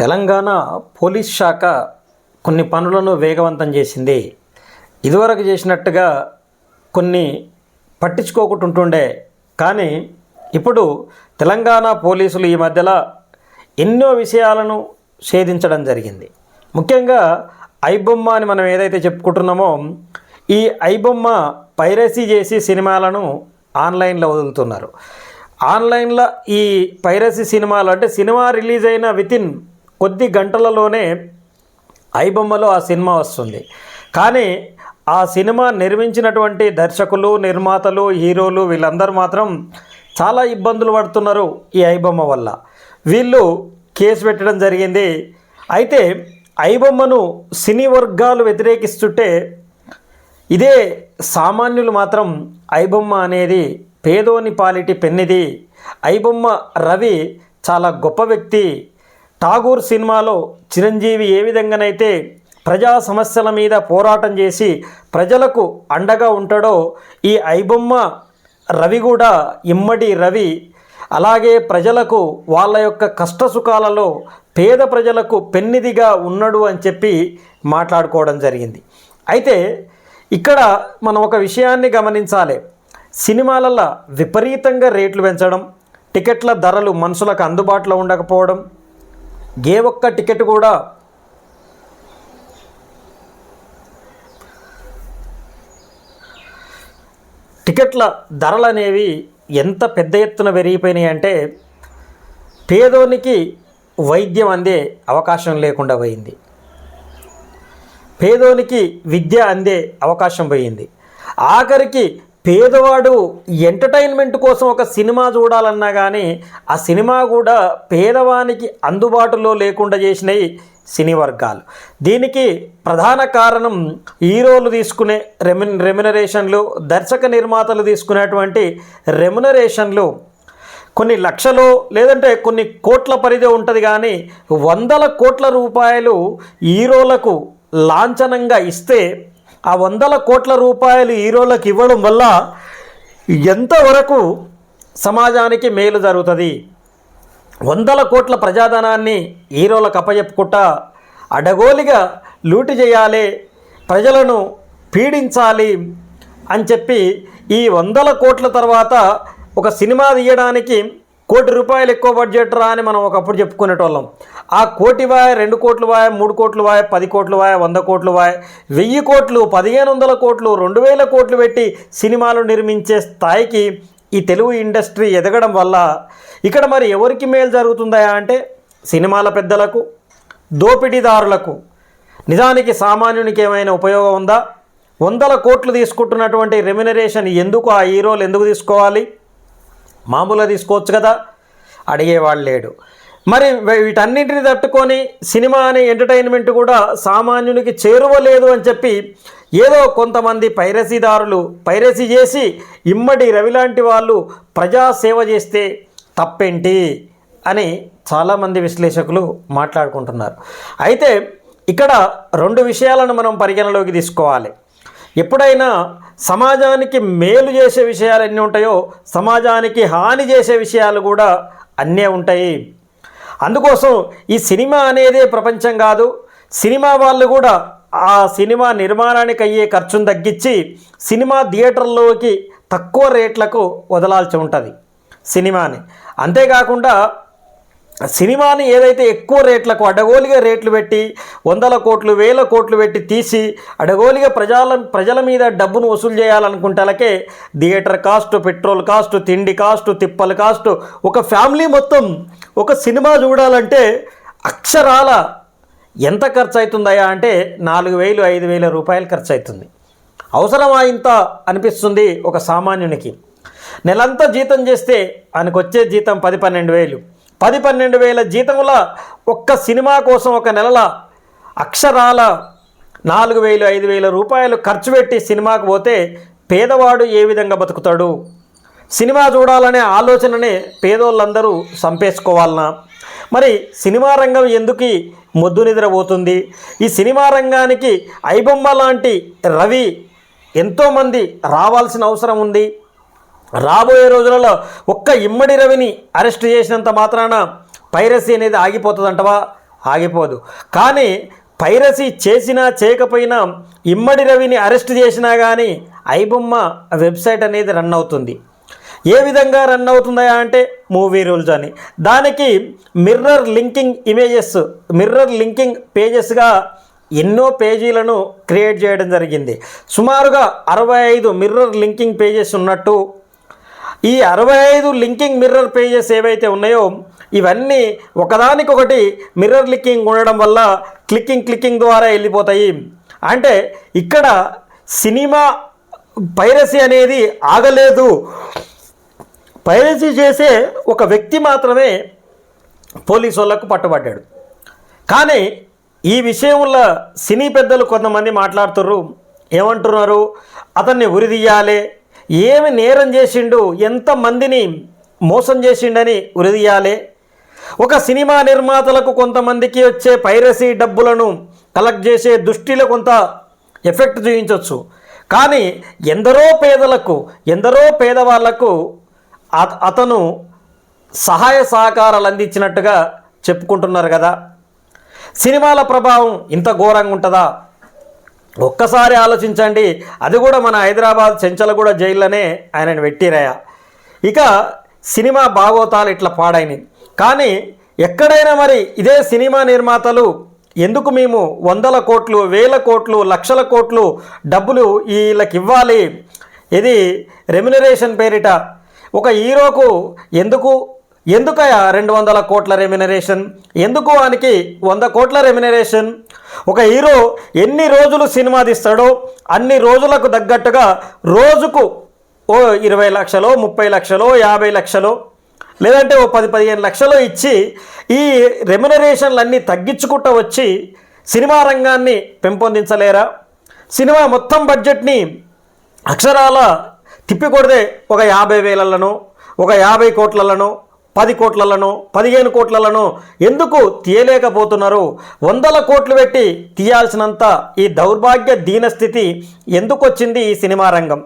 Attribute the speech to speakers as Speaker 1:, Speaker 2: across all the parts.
Speaker 1: Telangana police శాఖ కొన్ని పనులను వేగవంతం చేసింది. ఇదివరకు చేసినట్టుగా కొన్ని పట్టించుకోకుంటుంటుండే కానీ ఇప్పుడు తెలంగాణ పోలీసులు ఈ మధ్యలో ఎన్నో విషయాలను ఛేదించడం జరిగింది. ముఖ్యంగా ఐబొమ్మ అని మనం ఏదైతే చెప్పుకుంటున్నామో ఈ ఐబొమ్మ పైరసీ చేసి సినిమాలను ఆన్లైన్లో వదులుతున్నారు. ఆన్లైన్లో ఈ పైరసీ సినిమాలు అంటే సినిమా రిలీజ్ అయిన వితిన్ కొద్ది గంటలలోనే ఐబొమ్మలో ఆ సినిమా వస్తుంది. కానీ ఆ సినిమా నిర్మించినటువంటి దర్శకులు నిర్మాతలు హీరోలు వీళ్ళందరూ మాత్రం చాలా ఇబ్బందులు పడుతున్నారు ఈ ఐబొమ్మ వల్ల. వీళ్ళు కేసు పెట్టడం జరిగింది. అయితే ఐబొమ్మను సినీ వర్గాలు వ్యతిరేకిస్తుంటే ఇదే సామాన్యులు మాత్రం ఐబొమ్మ అనేది పేదోని పాలిటి పెన్నిది. ఐబొమ్మ రవి చాలా గొప్ప వ్యక్తి. ఠాగూర్ సినిమాలో చిరంజీవి ఏ విధంగానైతే ప్రజా సమస్యల మీద పోరాటం చేసి ప్రజలకు అండగా ఉంటాడో ఈ ఐబొమ్మ రవి కూడా ఇమ్మడి రవి. అలాగే ప్రజలకు వాళ్ళ యొక్క కష్టసుఖాలలో పేద ప్రజలకు పెన్నిదిగా ఉన్నాడు అని చెప్పి మాట్లాడుకోవడం జరిగింది. అయితే ఇక్కడ మనం ఒక విషయాన్ని గమనించాలి. సినిమాలలో విపరీతంగా రేట్లు పెంచడం టికెట్ల ధరలు మనుషులకు అందుబాటులో ఉండకపోవడం ఏ ఒక్క టికెట్ కూడా టికెట్ల ధరలు అనేవి ఎంత పెద్ద ఎత్తున పెరిగిపోయినాయి అంటే పేదోనికి వైద్యం అందే అవకాశం లేకుండా పోయింది. పేదోనికి విద్య అందే అవకాశం పోయింది. ఆఖరికి పేదవాడు ఎంటర్టైన్మెంట్ కోసం ఒక సినిమా చూడాలన్నా కానీ ఆ సినిమా కూడా పేదవానికి అందుబాటులో లేకుండా చేసినవి సినీ వర్గాలు. దీనికి ప్రధాన కారణం హీరోలు తీసుకునే రెమ్యు రెమ్యునరేషన్లు దర్శక నిర్మాతలు తీసుకునేటువంటి రెమ్యునరేషన్లు. కొన్ని లక్షలు లేదంటే కొన్ని కోట్ల పరిధి ఉంటుంది కానీ వందల కోట్ల రూపాయలు హీరోలకు లాంఛనంగా ఇస్తే ఆ వందల కోట్ల రూపాయలు హీరోలకు ఇవ్వడం వల్ల ఎంతవరకు సమాజానికి మేలు జరుగుతుంది? వందల కోట్ల ప్రజాధనాన్ని హీరోలకు అప్పచెప్పుకుంటా అడగోలిగా లూటి చేయాలి ప్రజలను పీడించాలి అని చెప్పి ఈ వందల కోట్ల తర్వాత ఒక సినిమా తీయడానికి కోటి రూపాయలు ఎక్కువ బడ్జెట్ రా అని మనం ఒకప్పుడు చెప్పుకునేటోళ్ళం. ఆ కోటి వాయ రెండు కోట్లు వాయ మూడు కోట్లు వాయ పది కోట్లు వాయ వంద కోట్లు వాయ వెయ్యి కోట్లు పదిహేను వందల కోట్లు రెండు వేల కోట్లు పెట్టి సినిమాలు నిర్మించే స్థాయికి ఈ తెలుగు ఇండస్ట్రీ ఎదగడం వల్ల ఇక్కడ మరి ఎవరికి మేలు జరుగుతుందా అంటే సినిమాల పెద్దలకు దోపిడీదారులకు. నిజానికి సామాన్యునికి ఏమైనా ఉపయోగం ఉందా? వందల కోట్లు తీసుకుంటున్నటువంటి రెమ్యునరేషన్ ఎందుకు ఆ హీరోలు ఎందుకు తీసుకోవాలి? మామూలుగా తీసుకోవచ్చు కదా? అడిగేవాళ్ళు లేడు. మరి వీటన్నింటిని తట్టుకొని సినిమా అనే ఎంటర్టైన్మెంట్ కూడా సామాన్యునికి చేరువలేదు అని చెప్పి ఏదో కొంతమంది పైరసీదారులు పైరసీ చేసి ఇమ్మడి రవి లాంటి వాళ్ళు ప్రజాసేవ చేస్తే తప్పేంటి అని చాలామంది విశ్లేషకులు మాట్లాడుకుంటున్నారు. అయితే ఇక్కడ రెండు విషయాలను మనం పరిగణలోకి తీసుకోవాలి. ఎప్పుడైనా సమాజానికి మేలు చేసే విషయాలు ఎన్ని ఉంటాయో సమాజానికి హాని చేసే విషయాలు కూడా అన్నీ ఉంటాయి. అందుకోసం ఈ సినిమా అనేదే ప్రపంచం కాదు. సినిమా వాళ్ళు కూడా ఆ సినిమా నిర్మాణానికి అయ్యే ఖర్చును తగ్గించి సినిమా థియేటర్లోకి తక్కువ రేట్లకు వదలాల్సి ఉంటుంది సినిమాని. అంతేకాకుండా సినిమాని ఏదైతే ఎక్కువ రేట్లకు అడగోలిగా రేట్లు పెట్టి వందల కోట్లు వేల కోట్లు పెట్టి తీసి అడగోలిగా ప్రజల ప్రజల మీద డబ్బును వసూలు చేయాలనుకుంటాలకే థియేటర్ కాస్ట్ పెట్రోల్ కాస్ట్ తిండి కాస్ట్ తిప్పల కాస్ట్ ఒక ఫ్యామిలీ మొత్తం ఒక సినిమా చూడాలంటే అక్షరాల ఎంత ఖర్చు అవుతుందయా అంటే నాలుగు వేలు ఐదు వేల రూపాయలు ఖర్చు అవుతుంది అవసరమా ఇంత అనిపిస్తుంది ఒక సామాన్యునికి. నెలంతా జీతం చేస్తే ఆయనకు వచ్చే జీతం పది పన్నెండు వేలు. పది పన్నెండు వేల జీతంలో ఒక్క సినిమా కోసం ఒక నెలల అక్షరాల నాలుగు వేలు ఐదు వేల రూపాయలు ఖర్చు పెట్టి సినిమాకు పోతే పేదవాడు ఏ విధంగా బతుకుతాడు? సినిమా చూడాలనే ఆలోచననే పేదోళ్ళందరూ సంపేసుకోవాలనా. మరి సినిమా రంగం ఎందుకు మొద్దు నిద్రపోతుంది? ఈ సినిమా రంగానికి ఐబొమ్మ లాంటి రవి ఎంతోమంది రావాల్సిన అవసరం ఉంది. రాబోయే రోజులలో ఒక్క ఇమ్మడి రవిని అరెస్ట్ చేసినంత మాత్రాన పైరసీ అనేది ఆగిపోతుందంటవా? ఆగిపోదు. కానీ పైరసీ చేసినా చేయకపోయినా ఇమ్మడి రవిని అరెస్ట్ చేసినా కానీ ఐబొమ్మ వెబ్సైట్ అనేది రన్ అవుతుంది. ఏ విధంగా రన్ అవుతుందా అంటే మూవీ రూల్స్ అని. దానికి mirror linking images mirror linking పేజెస్గా ఎన్నో పేజీలను క్రియేట్ చేయడం జరిగింది. సుమారుగా అరవై ఐదు మిర్రర్ లింకింగ్ పేజెస్ ఉన్నట్టు ఈ అరవై ఐదు లింకింగ్ మిర్రర్ పేజెస్ ఏవైతే ఉన్నాయో ఇవన్నీ ఒకదానికొకటి మిర్రర్ లింకింగ్ ఉండడం వల్ల క్లిక్కింగ్ క్లిక్కింగ్ ద్వారా వెళ్ళిపోతాయి. అంటే ఇక్కడ సినిమా పైరసీ అనేది ఆగలేదు. పైరసీ చేసే ఒక వ్యక్తి మాత్రమే పోలీసు వాళ్ళకు పట్టుబడ్డాడు. కానీ ఈ విషయంలో సినీ పెద్దలు కొంతమంది మాట్లాడుతున్నారు ఏమంటున్నారు? అతన్ని ఉరిదీయాలి ఏమి నేరం చేసిండు ఎంతమందిని మోసం చేసిండని ఉరిదీయాలి. ఒక సినిమా నిర్మాతలకు కొంతమందికి వచ్చే పైరసీ డబ్బులను కలెక్ట్ చేసే దృష్టిలో కొంత ఎఫెక్ట్ చూపించవచ్చు కానీ ఎందరో పేదలకు ఎందరో పేదవాళ్ళకు అత- అతను సహాయ సహకారాలు అందించినట్టుగా చెప్పుకుంటున్నారు కదా. సినిమాల ప్రభావం ఇంత ఘోరంగా ఉంటుందా? ఒక్కసారి ఆలోచించండి. అది కూడా మన హైదరాబాద్ చెంచలగూడ జైల్లోనే ఆయనను పెట్టిరాయా ఇక సినిమా భాగోతాలు ఇట్లా పాడైనవి కానీ ఎక్కడైనా మరి ఇదే సినిమా నిర్మాతలు ఎందుకు మేము వందల కోట్లు వేల కోట్లు లక్షల కోట్లు డబ్బులు వీళ్ళకి ఇవ్వాలి? ఇది రెమ్యునరేషన్ పేరిట ఒక హీరోకు ఎందుకు ఎందుకయా రెండు వందల కోట్ల రెమ్యునరేషన్? ఎందుకు వానికి వంద కోట్ల రెమ్యునరేషన్? ఒక హీరో ఎన్ని రోజులు సినిమా తీస్తాడో అన్ని రోజులకు తగ్గట్టుగా రోజుకు ఓ ఇరవై లక్షలో ముప్పై లక్షలో యాభై లక్షలో లేదంటే ఓ పది పదిహేను లక్షలు ఇచ్చి ఈ రెమ్యునరేషన్లు అన్నీ తగ్గించుకుంటూ వచ్చి సినిమా రంగాన్ని పెంపొందించలేరా? సినిమా మొత్తం బడ్జెట్ని అక్షరాల తిప్పికొడితే ఒక యాభై వేలలను ఒక యాభై కోట్లలను పది కోట్లలను పదిహేను కోట్లలను ఎందుకు తీయలేకపోతున్నారు? వందల కోట్లు పెట్టి తీయాల్సినంత ఈ దౌర్భాగ్య దీనస్థితి ఎందుకు వచ్చింది ఈ సినిమా రంగం?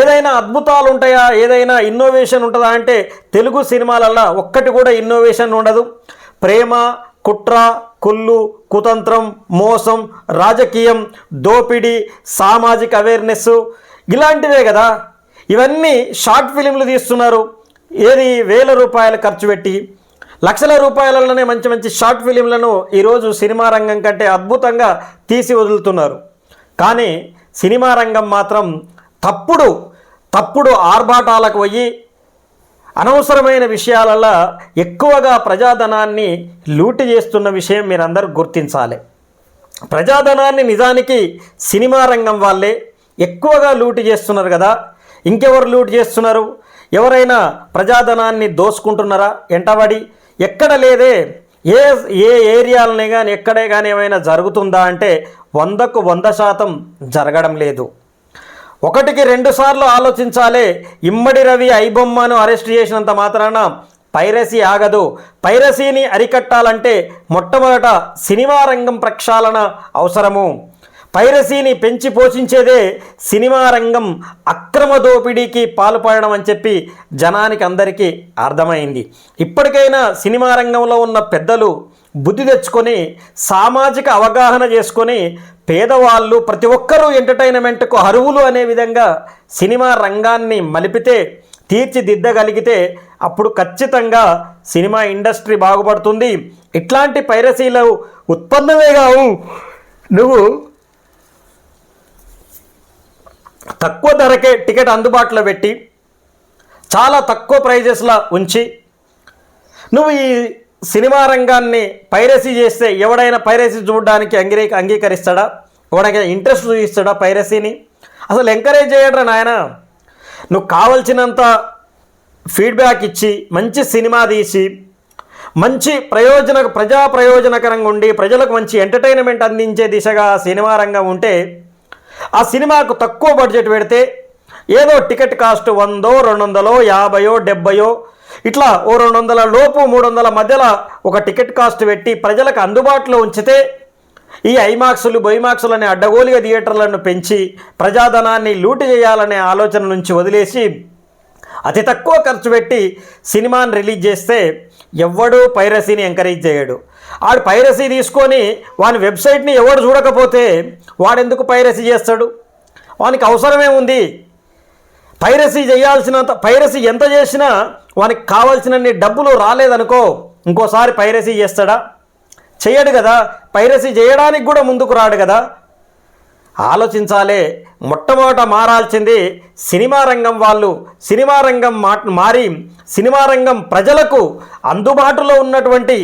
Speaker 1: ఏదైనా అద్భుతాలు ఉంటాయా? ఏదైనా ఇన్నోవేషన్ ఉంటుందా అంటే తెలుగు సినిమాలల్లో ఒక్కటి కూడా ఇన్నోవేషన్ ఉండదు. ప్రేమ కుట్ర కుళ్ళు కుతంత్రం మోసం రాజకీయం దోపిడీ సామాజిక అవేర్నెస్ ఇలాంటివే కదా. ఇవన్నీ షార్ట్ ఫిలింలు తీస్తున్నారు. ఏది వేల రూపాయలు ఖర్చు పెట్టి లక్షల రూపాయలలోనే మంచి మంచి షార్ట్ ఫిలింలను ఈరోజు సినిమా రంగం కంటే అద్భుతంగా తీసి వదులుతున్నారు. కానీ సినిమా రంగం మాత్రం తప్పుడు తప్పుడు ఆర్భాటాలకు పోయి అనవసరమైన విషయాలలో ఎక్కువగా ప్రజాధనాన్ని లూటి చేస్తున్న విషయం మీరందరూ గుర్తించాలి. ప్రజాధనాన్ని నిజానికి సినిమా రంగం వాళ్ళే ఎక్కువగా లూటి చేస్తున్నారు కదా. ఇంకెవరు లూటు చేస్తున్నారు? ఎవరైనా ప్రజాధనాన్ని దోసుకుంటున్నారా? ఎంటబడి ఎక్కడ లేదే ఏ ఏ ఏరియాలనే కానీ ఎక్కడే కానీ ఏమైనా జరుగుతుందా అంటే వందకు వంద శాతం జరగడం లేదు. ఒకటికి రెండు సార్లు ఆలోచించాలే ఇమ్మడి రవి ఐబొమ్మను అరెస్ట్ చేసినంత మాత్రాన పైరసీ ఆగదు. పైరసీని అరికట్టాలంటే మొట్టమొదట సినిమా రంగం ప్రక్షాళన అవసరము. పైరసీని పెంచి పోషించేదే సినిమా రంగం అక్రమ దోపిడీకి పాల్పడడం అని చెప్పి జనానికి అందరికీ అర్థమైంది. ఇప్పటికైనా సినిమా రంగంలో ఉన్న పెద్దలు బుద్ధి తెచ్చుకొని సామాజిక అవగాహన చేసుకొని పేదవాళ్ళు ప్రతి ఒక్కరూ ఎంటర్టైన్మెంట్కు అరువులు అనే విధంగా సినిమా రంగాన్ని మలిపితే తీర్చిదిద్దగలిగితే అప్పుడు ఖచ్చితంగా సినిమా ఇండస్ట్రీ బాగుపడుతుంది. ఇట్లాంటి పైరసీలు ఉత్పన్నమే కావు. నువ్వు తక్కువ ధరకే టికెట్ అందుబాటులో పెట్టి చాలా తక్కువ ప్రైజెస్లో ఉంచి నువ్వు ఈ సినిమా రంగాన్ని పైరసీ చేస్తే ఎవడైనా పైరసీ చూడడానికి అంగీ అంగీకరిస్తాడా? ఎవడైనా ఇంట్రెస్ట్ చూపిస్తాడా పైరసీని? అసలు ఎంకరేజ్ చేయడరా నాయన. నువ్వు కావలసినంత ఫీడ్బ్యాక్ ఇచ్చి మంచి సినిమా తీసి మంచి ప్రయోజన ప్రజా ప్రయోజనకరంగా ఉండి ప్రజలకు మంచి ఎంటర్టైన్మెంట్ అందించే దిశగా సినిమా రంగం ఉంటే ఆ సినిమాకు తక్కువ బడ్జెట్ పెడితే ఏదో టికెట్ కాస్ట్ వందో రెండు వందలో యాభయో డెబ్బయో ఇట్లా ఓ రెండు వందల లోపు మూడు వందల మధ్యలో ఒక టికెట్ కాస్ట్ పెట్టి ప్రజలకు అందుబాటులో ఉంచితే ఈ ఐమాక్సులు బొయిమాక్సులు అనే అడ్డగోలుగా థియేటర్లను పెంచి ప్రజాధనాన్ని లూటు చేయాలనే ఆలోచన నుంచి వదిలేసి అతి తక్కువ ఖర్చు పెట్టి సినిమాని రిలీజ్ చేస్తే ఎవడు పైరసీని ఎంకరేజ్ చేయడు. ఆడు పైరసీ తీసుకొని వాని వెబ్సైట్ని ఎవడు చూడకపోతే వాడెందుకు పైరసీ చేస్తాడు? వానికి అవసరమే ఉంది పైరసీ చేయాల్సినంత పైరసీ ఎంత చేసినా వానికి కావాల్సినన్ని డబ్బులు రాలేదనుకో ఇంకోసారి పైరసీ చేస్తాడా? చేయడు కదా. పైరసీ చేయడానికి కూడా ముందుకు రాడు కదా. ఆలోచించాలే. మొట్టమొదట మారాల్సింది సినిమా రంగం వాళ్ళు. సినిమా రంగం మా మారి సినిమా రంగం ప్రజలకు అందుబాటులో ఉన్నటువంటి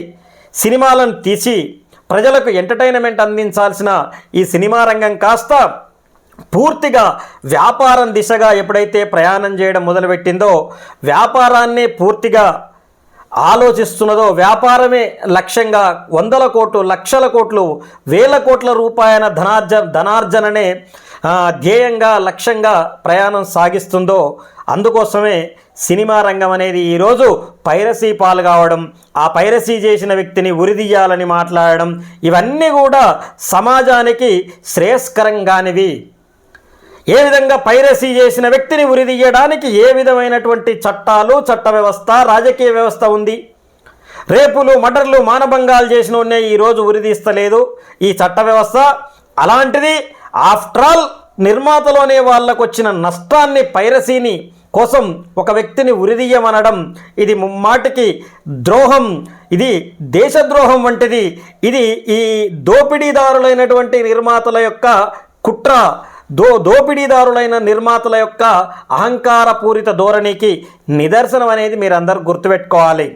Speaker 1: సినిమాలను తీసి ప్రజలకు ఎంటర్టైన్మెంట్ అందించాల్సిన ఈ సినిమా రంగం కాస్త పూర్తిగా వ్యాపారం దిశగా ఎప్పుడైతే ప్రయాణం చేయడం మొదలుపెట్టిందో వ్యాపారాన్ని పూర్తిగా ఆలోచిస్తున్నదో వ్యాపారమే లక్ష్యంగా వందల కోట్లు లక్షల కోట్లు వేల కోట్ల రూపాయల ధనార్జ ధనార్జననే ధ్యేయంగా లక్ష్యంగా ప్రయాణం సాగిస్తుందో అందుకోసమే సినిమా రంగం అనేది ఈరోజు పైరసీ పాలు కావడం ఆ పైరసీ చేసిన వ్యక్తిని ఉరిదీయాలని మాట్లాడడం ఇవన్నీ కూడా సమాజానికి శ్రేయస్కరంగానివి ఏ విధంగా పైరసీ చేసిన వ్యక్తిని ఉరిదీయడానికి ఏ విధమైనటువంటి చట్టాలు చట్ట వ్యవస్థ రాజకీయ వ్యవస్థ ఉంది? రేపులు మటర్లు మానభంగాలు చేసిన వాడినే ఈరోజు ఉరిదీస్తలేదు. ఈ చట్ట వ్యవస్థ అలాంటిది ఆఫ్టర్ ఆల్ నిర్మాతలోనే వాళ్ళకు వచ్చిన నష్టాన్ని పైరసీని కోసం ఒక వ్యక్తిని ఉరిదీయమనడం ఇది ముమ్మాటికి ద్రోహం ఇది దేశద్రోహం వంటిది. ఇది ఈ దోపిడీదారులైనటువంటి నిర్మాతల యొక్క కుట్ర దో దోపిడీదారులైన నిర్మాతల యొక్క అహంకారపూరిత ధోరణికి నిదర్శనం అనేది మీరందరూ గుర్తుపెట్టుకోవాలి.